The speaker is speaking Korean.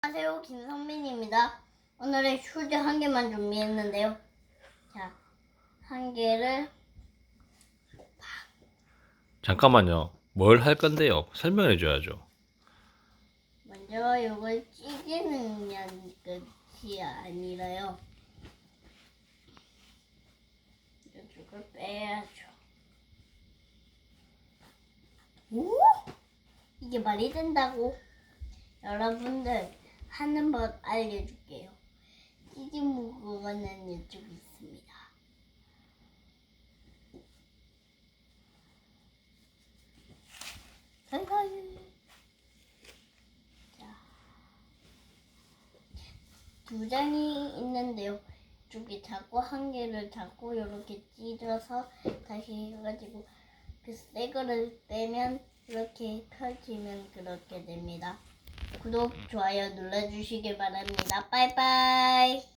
안녕하세요 김성민입니다. 오늘의 휴지 한 개만 준비했는데요. 자, 한 개를 잠깐만요. 뭘 할 건데요? 설명해 줘야죠. 먼저 이걸 찌개는 것이 아니라요. 이쪽을 빼야죠. 오? 이게 말이 된다고? 여러분들 하는 법 알려줄게요. 찌개무거는 이쪽에 있습니다. 살살. 두 장이 있는데요. 이쪽에 잡고 한 개를 잡고 이렇게 찢어서 다시 해가지고 그 새 거를 빼면 이렇게 펼치면 그렇게 됩니다. 구독, 좋아요 눌러주시길 바랍니다. 빠이빠이.